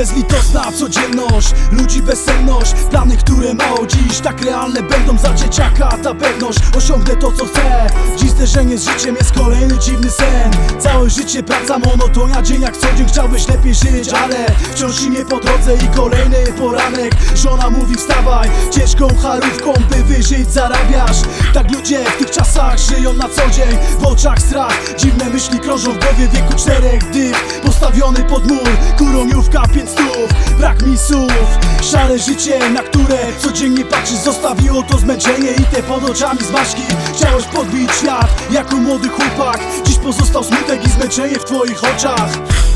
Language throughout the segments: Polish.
bezlitosna codzienność. Ludzi bezsenność Plany, które mało dziś Tak realne będą za dzieciaka Ta pewność, osiągnę to co chcę. Dziś zderzenie z życiem jest kolejny dziwny sen. Całe życie praca, monotonia Dzień jak co dzień chciałbyś lepiej żyć Ale wciąż imię po drodze i kolejny poranek Żona mówi wstawaj Ciężką charówką by wyżyć zarabiasz. Tak ludzie w tych czasach żyją na co dzień W oczach strach, dziwne myśli krążą w głowie wieku czterech dych Postawiony pod mur, kuroniówka pięć stów. Brak mi słów, szare życie na które codziennie patrzysz Zostawiło to zmęczenie i te pod oczami zmarszki. Chciałeś podbić świat jako młody chłopak Dziś pozostał smutek i zmęczenie w twoich oczach.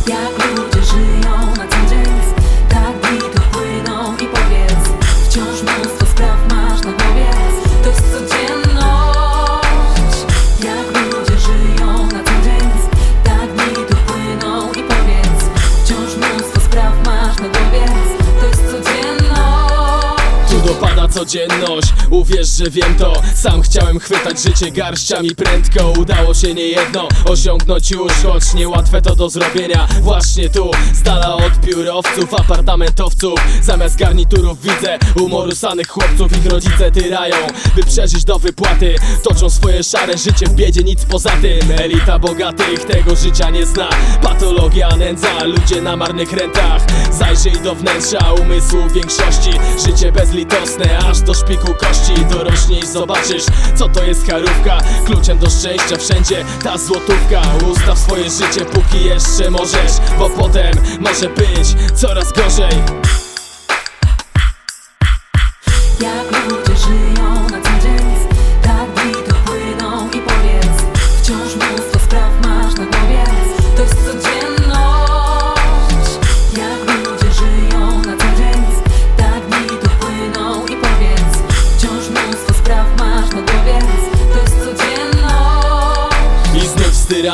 Jak ludzie żyją governo. Codzienność, uwierz, że wiem to. Sam chciałem chwytać życie garściami prędko. Udało się niejedno osiągnąć już Choć niełatwe to do zrobienia. Właśnie tu, z dala od biurowców, apartamentowców. Zamiast garniturów widzę umorusanych chłopców. Ich rodzice tyrają, by przeżyć do wypłaty. Toczą swoje szare życie w biedzie, nic poza tym. Elita bogatych tego życia nie zna. Patologia, nędza, ludzie na marnych rentach Zajrzyj do wnętrza umysłu większości. Życie bezlitosne, aż do szpiku kości Dorośnij, zobaczysz, co to jest charówka Kluczem do szczęścia wszędzie ta złotówka. Ustaw swoje życie, póki jeszcze możesz Bo potem może być coraz gorzej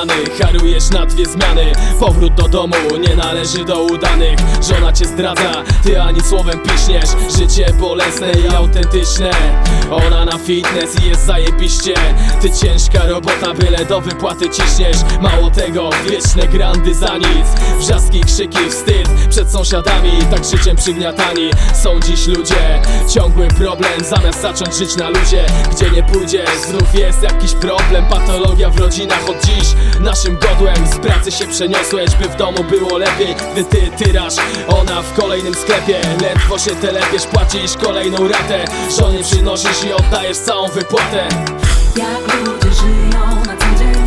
styrany, harujesz na dwie zmiany. Powrót do domu nie należy do udanych. Żona cię zdradza, ty ani słowem piśniesz. Życie bolesne i autentyczne. Ona na fitness i jest zajebiście. Ty ciężka robota, byle do wypłaty ciśniesz. Mało tego, wieczne grandy za nic. Wrzaski, krzyki, wstyd przed sąsiadami Tak życiem przygniatani. Są dziś ludzie Ciągły problem, zamiast zacząć żyć na luzie Gdzie nie pójdzie, znów jest jakiś problem. Patologia w rodzinach od dziś Naszym godłem z pracy się przeniosłeś By w domu było lepiej, gdy ty tyrasz. Ona w kolejnym sklepie Ledwo się telepiesz, płacisz kolejną ratę. Żonie przynosisz i oddajesz całą wypłatę. Jak ludzie żyją na co